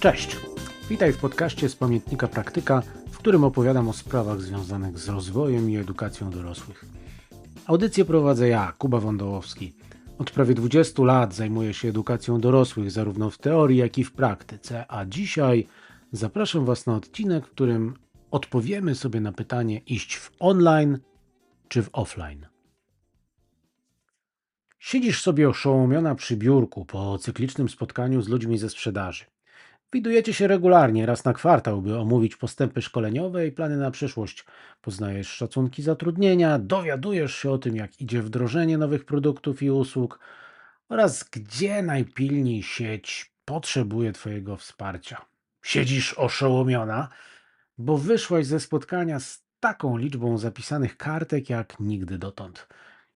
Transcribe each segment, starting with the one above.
Cześć! Witaj w podcaście z Pamiętnika Praktyka, w którym opowiadam o sprawach związanych z rozwojem i edukacją dorosłych. Audycję prowadzę ja, Kuba Wądołowski. Od prawie 20 lat zajmuję się edukacją dorosłych, zarówno w teorii, jak i w praktyce, a dzisiaj zapraszam Was na odcinek, w którym odpowiemy sobie na pytanie iść w online czy w offline. Siedzisz sobie oszołomiona przy biurku po cyklicznym spotkaniu z ludźmi ze sprzedaży. Widujecie się regularnie, raz na kwartał, by omówić postępy szkoleniowe i plany na przyszłość. Poznajesz szacunki zatrudnienia, dowiadujesz się o tym, jak idzie wdrożenie nowych produktów i usług oraz gdzie najpilniej sieć potrzebuje Twojego wsparcia. Siedzisz oszołomiona, bo wyszłaś ze spotkania z taką liczbą zapisanych kartek jak nigdy dotąd.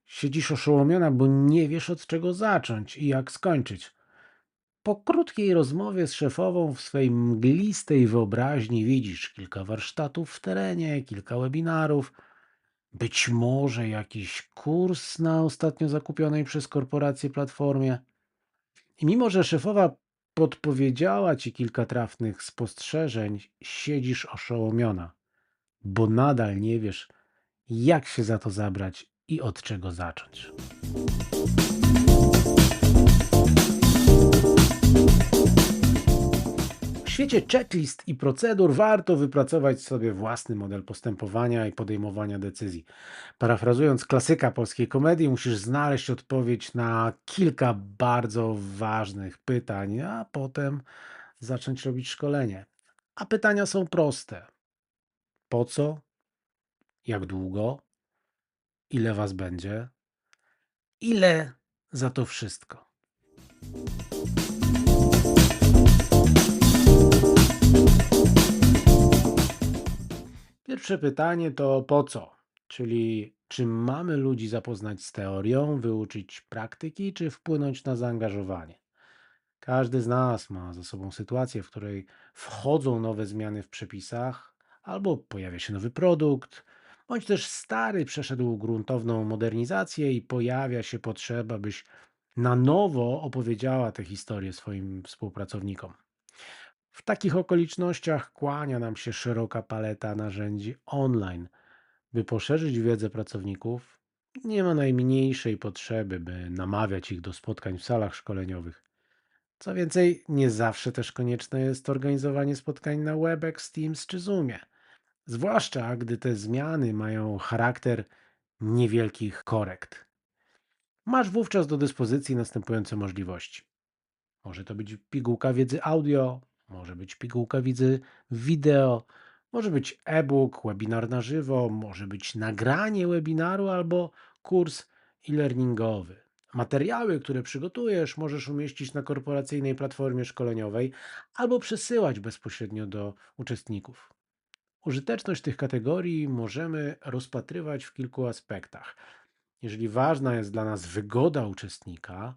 Siedzisz oszołomiona, bo nie wiesz od czego zacząć i jak skończyć. Po krótkiej rozmowie z szefową w swej mglistej wyobraźni widzisz kilka warsztatów w terenie, kilka webinarów, być może jakiś kurs na ostatnio zakupionej przez korporację platformie. I mimo, że szefowa podpowiedziała ci kilka trafnych spostrzeżeń, siedzisz oszołomiona, bo nadal nie wiesz, jak się za to zabrać i od czego zacząć. Świecie checklist i procedur warto wypracować sobie własny model postępowania i podejmowania decyzji. Parafrazując klasyka polskiej komedii, musisz znaleźć odpowiedź na kilka bardzo ważnych pytań, a potem zacząć robić szkolenie. A pytania są proste: po co? Jak długo? Ile was będzie? Ile za to wszystko? Pierwsze pytanie to po co? Czyli czy mamy ludzi zapoznać z teorią, wyuczyć praktyki, czy wpłynąć na zaangażowanie? Każdy z nas ma za sobą sytuację, w której wchodzą nowe zmiany w przepisach, albo pojawia się nowy produkt, bądź też stary przeszedł gruntowną modernizację i pojawia się potrzeba, byś na nowo opowiedziała tę historię swoim współpracownikom. W takich okolicznościach kłania nam się szeroka paleta narzędzi online. By poszerzyć wiedzę pracowników, nie ma najmniejszej potrzeby, by namawiać ich do spotkań w salach szkoleniowych. Co więcej, nie zawsze też konieczne jest organizowanie spotkań na Webex, Teams czy Zoomie. Zwłaszcza gdy te zmiany mają charakter niewielkich korekt. Masz wówczas do dyspozycji następujące możliwości. Może to być pigułka wiedzy audio, może być pigułka wiedzy wideo, może być e-book, webinar na żywo, może być nagranie webinaru albo kurs e-learningowy. Materiały, które przygotujesz, możesz umieścić na korporacyjnej platformie szkoleniowej albo przesyłać bezpośrednio do uczestników. Użyteczność tych kategorii możemy rozpatrywać w kilku aspektach. Jeżeli ważna jest dla nas wygoda uczestnika,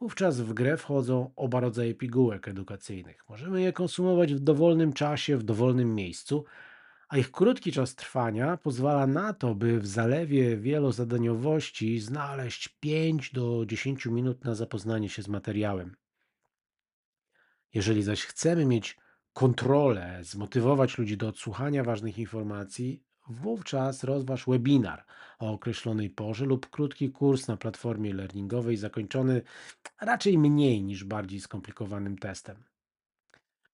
wówczas w grę wchodzą oba rodzaje pigułek edukacyjnych. Możemy je konsumować w dowolnym czasie, w dowolnym miejscu, a ich krótki czas trwania pozwala na to, by w zalewie wielozadaniowości znaleźć 5 do 10 minut na zapoznanie się z materiałem. Jeżeli zaś chcemy mieć kontrolę, zmotywować ludzi do odsłuchania ważnych informacji, wówczas rozważ webinar o określonej porze lub krótki kurs na platformie learningowej zakończony raczej mniej niż bardziej skomplikowanym testem.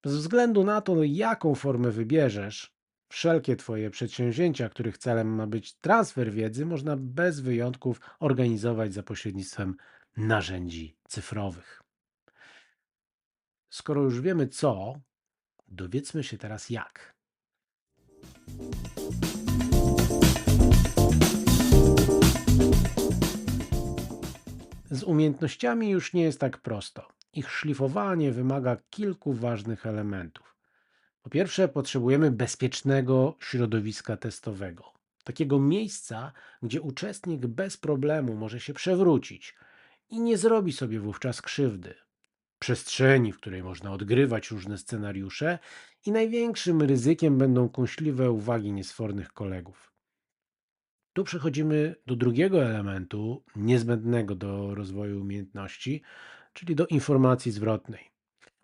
Bez względu na to, jaką formę wybierzesz, wszelkie Twoje przedsięwzięcia, których celem ma być transfer wiedzy, można bez wyjątków organizować za pośrednictwem narzędzi cyfrowych. Skoro już wiemy co, dowiedzmy się teraz jak. Z umiejętnościami już nie jest tak prosto. Ich szlifowanie wymaga kilku ważnych elementów. Po pierwsze, potrzebujemy bezpiecznego środowiska testowego. Takiego miejsca, gdzie uczestnik bez problemu może się przewrócić i nie zrobi sobie wówczas krzywdy. Przestrzeni, w której można odgrywać różne scenariusze, i największym ryzykiem będą kąśliwe uwagi niesfornych kolegów. Tu przechodzimy do drugiego elementu niezbędnego do rozwoju umiejętności, czyli do informacji zwrotnej.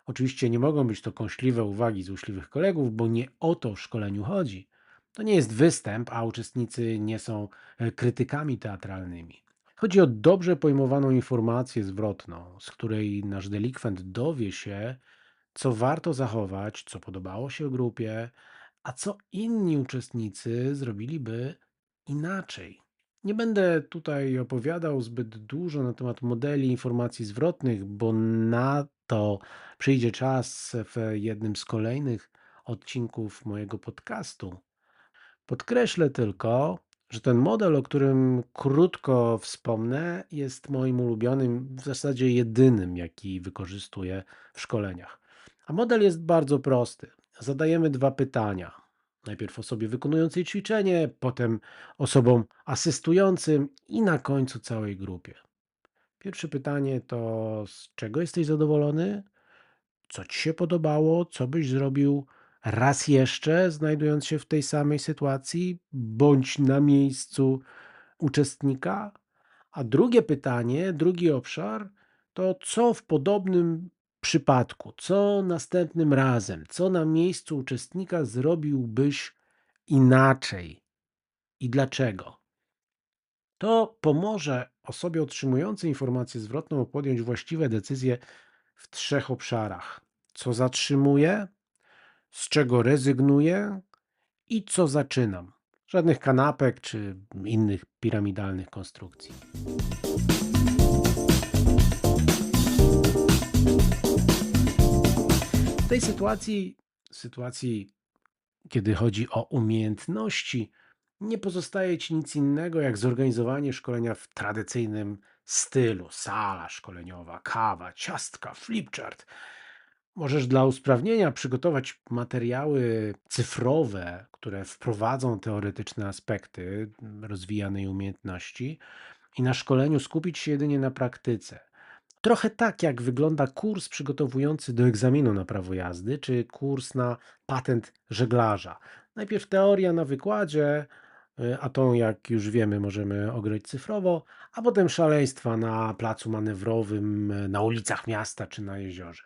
Oczywiście nie mogą być to kąśliwe uwagi złośliwych kolegów, bo nie o to w szkoleniu chodzi. To nie jest występ, a uczestnicy nie są e, krytykami teatralnymi. Chodzi o dobrze pojmowaną informację zwrotną, z której nasz delikwent dowie się, co warto zachować, co podobało się grupie, a co inni uczestnicy zrobiliby inaczej. Nie będę tutaj opowiadał zbyt dużo na temat modeli informacji zwrotnych, bo na to przyjdzie czas w jednym z kolejnych odcinków mojego podcastu. Podkreślę tylko, że ten model, o którym krótko wspomnę, jest moim ulubionym, w zasadzie jedynym, jaki wykorzystuję w szkoleniach. A model jest bardzo prosty. Zadajemy dwa pytania. Najpierw osobie wykonującej ćwiczenie, potem osobom asystującym i na końcu całej grupie. Pierwsze pytanie to: z czego jesteś zadowolony? Co ci się podobało? Co byś zrobił raz jeszcze, znajdując się w tej samej sytuacji, bądź na miejscu uczestnika? A drugie pytanie, drugi obszar to co w podobnym przypadku, co następnym razem, co na miejscu uczestnika zrobiłbyś inaczej i dlaczego? To pomoże osobie otrzymującej informację zwrotną podjąć właściwe decyzje w trzech obszarach: co zatrzymuję, z czego rezygnuję i co zaczynam. Żadnych kanapek czy innych piramidalnych konstrukcji. Tej sytuacji, sytuacji, kiedy chodzi o umiejętności, nie pozostaje ci nic innego jak zorganizowanie szkolenia w tradycyjnym stylu. Sala szkoleniowa, kawa, ciastka, flipchart. Możesz dla usprawnienia przygotować materiały cyfrowe, które wprowadzą teoretyczne aspekty mm, rozwijanej umiejętności i na szkoleniu skupić się jedynie na praktyce. Trochę tak, jak wygląda kurs przygotowujący do egzaminu na prawo jazdy, czy kurs na patent żeglarza. Najpierw teoria na wykładzie, y, a tą, jak już wiemy, możemy ograć cyfrowo, a potem szaleństwa na placu manewrowym, y, na ulicach miasta czy na jeziorze.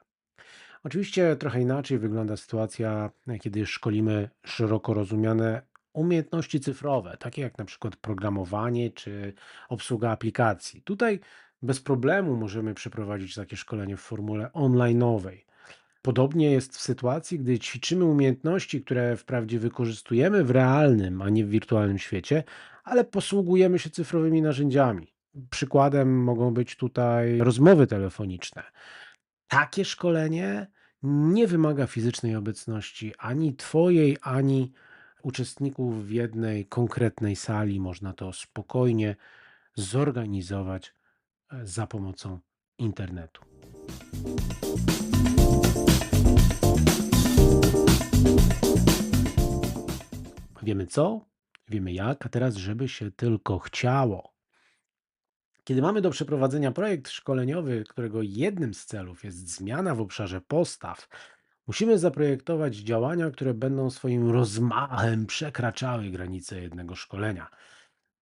Oczywiście trochę inaczej wygląda sytuacja, e, kiedy szkolimy szeroko rozumiane umiejętności cyfrowe, takie jak na przykład programowanie czy obsługa aplikacji. Tutaj bez problemu możemy przeprowadzić takie szkolenie w formule online'owej. Podobnie jest w sytuacji, gdy ćwiczymy umiejętności, które wprawdzie wykorzystujemy w realnym, a nie w wirtualnym świecie, ale posługujemy się cyfrowymi narzędziami. Przykładem mogą być tutaj rozmowy telefoniczne. Takie szkolenie nie wymaga fizycznej obecności ani twojej, ani uczestników w jednej konkretnej sali. Można to spokojnie zorganizować za pomocą internetu. Wiemy co, wiemy jak, a teraz, żeby się tylko chciało. Kiedy mamy do przeprowadzenia projekt szkoleniowy, którego jednym z celów jest zmiana w obszarze postaw, musimy zaprojektować działania, które będą swoim rozmachem przekraczały granice jednego szkolenia.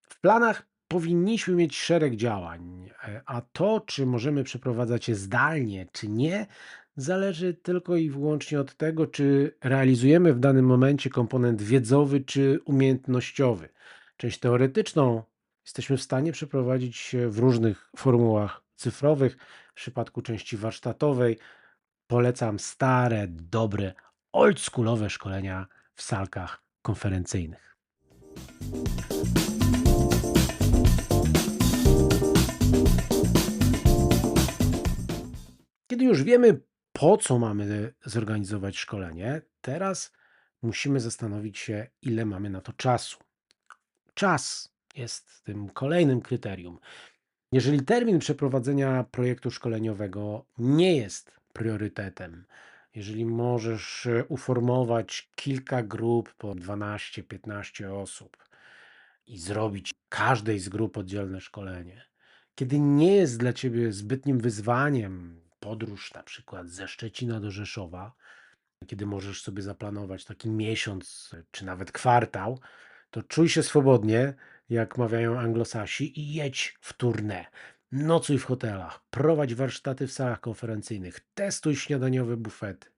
W planach powinniśmy mieć szereg działań, e, a to, czy możemy przeprowadzać je zdalnie, czy nie, zależy tylko i wyłącznie od tego, czy realizujemy w danym momencie komponent wiedzowy czy umiejętnościowy. Część teoretyczną jesteśmy w stanie przeprowadzić w różnych formułach cyfrowych. W przypadku części warsztatowej polecam stare, dobre, oldschoolowe szkolenia w salkach konferencyjnych. Kiedy już wiemy, po co mamy zorganizować szkolenie, teraz musimy zastanowić się, ile mamy na to czasu. Czas jest tym kolejnym kryterium. Jeżeli termin przeprowadzenia projektu szkoleniowego nie jest priorytetem, jeżeli możesz e, uformować kilka grup po 12-15 osób i zrobić każdej z grup oddzielne szkolenie, kiedy nie jest dla ciebie zbytnim wyzwaniem podróż na przykład ze Szczecina do Rzeszowa, kiedy możesz sobie zaplanować taki miesiąc czy nawet kwartał, to czuj się swobodnie, jak mawiają anglosasi, i jedź w tournée. Nocuj w hotelach, prowadź warsztaty w salach konferencyjnych, testuj śniadaniowe bufety.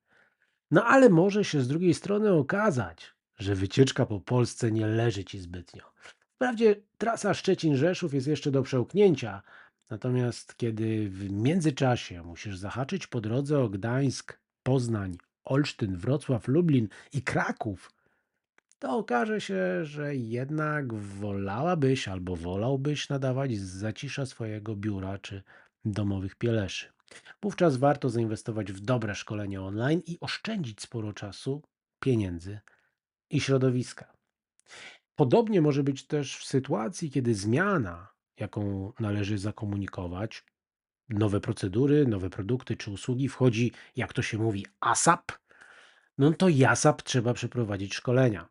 No ale może się z drugiej strony okazać, że wycieczka po Polsce nie leży ci zbytnio. Wprawdzie trasa Szczecin-Rzeszów jest jeszcze do przełknięcia, natomiast kiedy w międzyczasie musisz zahaczyć po drodze o Gdańsk, Poznań, Olsztyn, Wrocław, Lublin i Kraków, to okaże się, że jednak wolałabyś albo wolałbyś nadawać z zacisza swojego biura czy domowych pieleszy. Wówczas warto zainwestować w dobre szkolenia online i oszczędzić sporo czasu, pieniędzy i środowiska. Podobnie może być też w sytuacji, kiedy zmiana, jaką należy zakomunikować, nowe procedury, nowe produkty czy usługi wchodzi, jak to się mówi, ASAP, no to ASAP trzeba przeprowadzić szkolenia.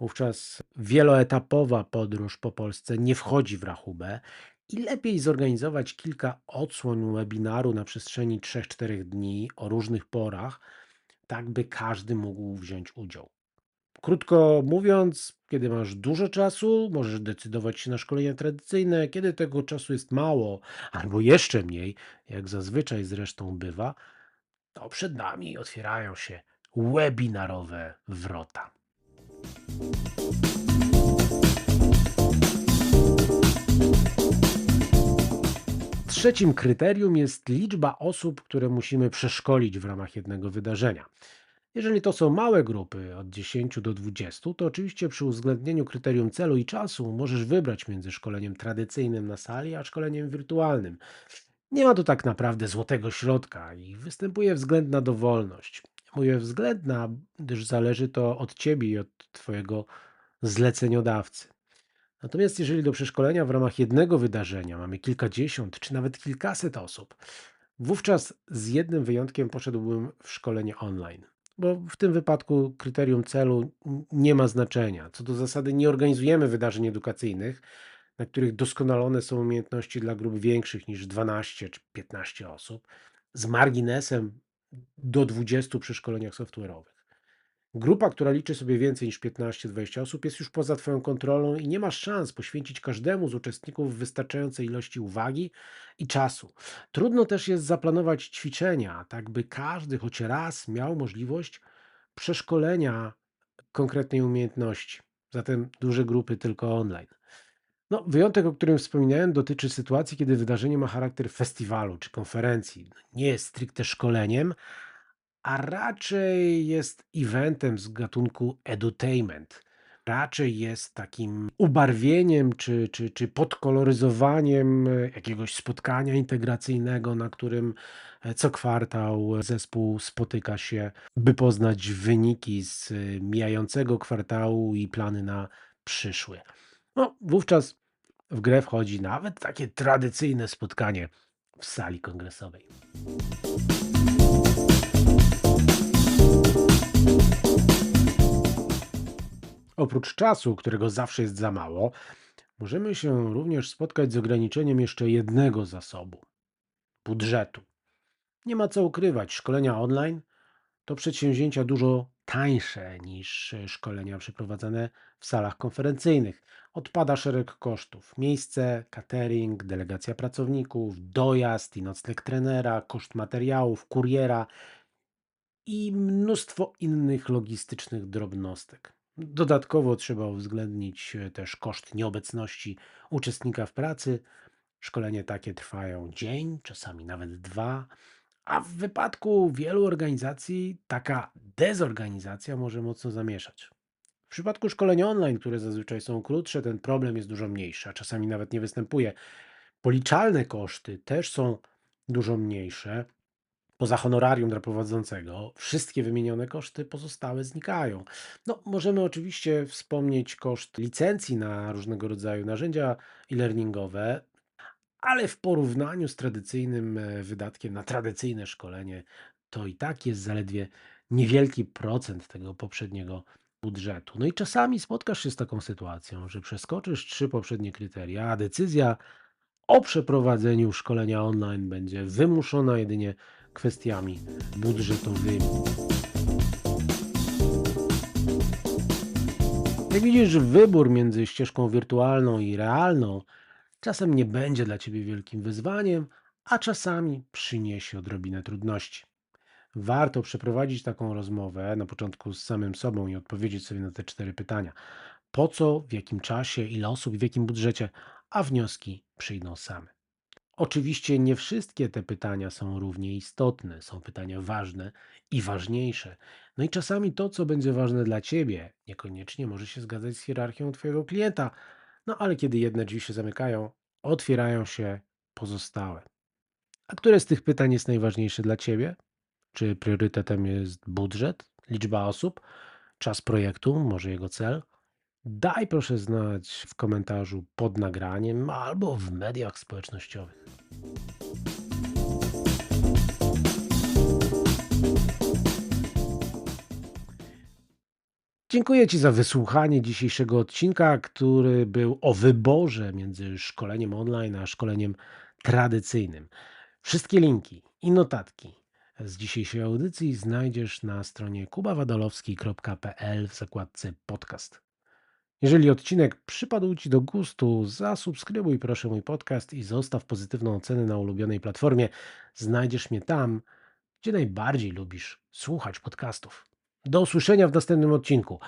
Wówczas wieloetapowa podróż po Polsce nie wchodzi w rachubę i lepiej zorganizować kilka odsłon webinaru na przestrzeni 3-4 dni o różnych porach, tak by każdy mógł wziąć udział. Krótko mówiąc, kiedy masz dużo czasu, możesz decydować się na szkolenia tradycyjne. Kiedy tego czasu jest mało, albo jeszcze mniej, jak zazwyczaj zresztą bywa, to przed nami otwierają się webinarowe wrota. Trzecim kryterium jest liczba osób, które musimy przeszkolić w ramach jednego wydarzenia. Jeżeli to są małe grupy od 10 do 20, to oczywiście przy uwzględnieniu kryterium celu i czasu możesz wybrać między szkoleniem tradycyjnym na sali, a szkoleniem wirtualnym. Nie ma tu tak naprawdę złotego środka i występuje względna dowolność. Mówię względna, gdyż zależy to od ciebie i od twojego zleceniodawcy. Natomiast jeżeli do przeszkolenia w ramach jednego wydarzenia mamy kilkadziesiąt czy nawet kilkaset osób, wówczas z jednym wyjątkiem poszedłbym w szkolenie online. Bo w tym wypadku kryterium celu nie ma znaczenia. Co do zasady, nie organizujemy wydarzeń edukacyjnych, na których doskonalone są umiejętności dla grup większych niż 12 czy 15 osób, z marginesem do 20 przy szkoleniach software'owych. Grupa, która liczy sobie więcej niż 15-20 osób, jest już poza Twoją kontrolą i nie masz szans poświęcić każdemu z uczestników wystarczającej ilości uwagi i czasu. Trudno też jest zaplanować ćwiczenia, tak by każdy choć raz miał możliwość przeszkolenia konkretnej umiejętności. Zatem duże grupy tylko online. No, wyjątek, o którym wspominałem, dotyczy sytuacji, kiedy wydarzenie ma charakter festiwalu czy konferencji. Nie jest stricte szkoleniem, a raczej jest eventem z gatunku edutainment. Raczej jest takim ubarwieniem czy, czy, czy podkoloryzowaniem e, jakiegoś spotkania integracyjnego, na którym e, co kwartał zespół spotyka się, by poznać wyniki z e, mijającego kwartału i plany na przyszły. No, wówczas w grę wchodzi nawet takie tradycyjne spotkanie w sali kongresowej. Oprócz czasu, którego zawsze jest za mało, możemy się również spotkać z ograniczeniem jeszcze jednego zasobu budżetu. Nie ma co ukrywać, szkolenia online to przedsięwzięcia dużo tańsze niż szkolenia przeprowadzane w salach konferencyjnych. Odpada szereg kosztów: miejsce, catering, delegacja pracowników, dojazd i nocleg trenera, koszt materiałów, kuriera i mnóstwo innych logistycznych drobnostek. Dodatkowo trzeba uwzględnić e, też koszt nieobecności uczestnika w pracy. Szkolenie takie trwają dzień, czasami nawet dwa, a w wypadku wielu organizacji taka dezorganizacja może mocno zamieszać. W przypadku szkoleń online, które zazwyczaj są krótsze, ten problem jest dużo mniejszy, a czasami nawet nie występuje. Policzalne koszty też są dużo mniejsze. Poza honorarium dla prowadzącego, wszystkie wymienione koszty pozostałe znikają. No, możemy oczywiście wspomnieć koszt licencji na różnego rodzaju narzędzia e-learningowe, ale w porównaniu z tradycyjnym e, wydatkiem na tradycyjne szkolenie, to i tak jest zaledwie niewielki procent tego poprzedniego budżetu. No i czasami spotkasz się z taką sytuacją, że przeskoczysz trzy poprzednie kryteria, a decyzja o przeprowadzeniu szkolenia online będzie wymuszona jedynie kwestiami budżetowymi. Jak widzisz, wybór między ścieżką wirtualną i realną Czasem nie będzie dla ciebie wielkim wyzwaniem, a czasami przyniesie odrobinę trudności. Warto przeprowadzić taką rozmowę na początku z samym sobą i odpowiedzieć sobie na te cztery pytania. Po co, w jakim czasie, ile osób w jakim budżecie, a wnioski przyjdą same. Oczywiście nie wszystkie te pytania są równie istotne, są pytania ważne i ważniejsze. No i czasami to, co będzie ważne dla ciebie, niekoniecznie może się zgadzać z hierarchią twojego klienta. No ale kiedy jedne drzwi się zamykają, otwierają się pozostałe. A które z tych pytań jest najważniejsze dla ciebie? Czy priorytetem jest budżet, liczba osób, czas projektu, może jego cel? Daj proszę znać w komentarzu pod nagraniem albo w mediach społecznościowych. Dziękuję Ci za wysłuchanie dzisiejszego odcinka, który był o wyborze między szkoleniem online a szkoleniem tradycyjnym. Wszystkie linki i notatki z dzisiejszej audycji znajdziesz na stronie kubawadolowski.pl w zakładce podcast. Jeżeli odcinek przypadł Ci do gustu, zasubskrybuj proszę mój podcast i zostaw pozytywną ocenę na ulubionej platformie. Znajdziesz mnie tam, gdzie najbardziej lubisz słuchać podcastów. Do usłyszenia w następnym odcinku.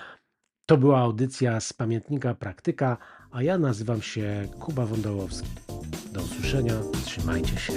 To była audycja z pamiętnika Praktyka, a ja nazywam się Kuba Wądołowski. Do usłyszenia, trzymajcie się.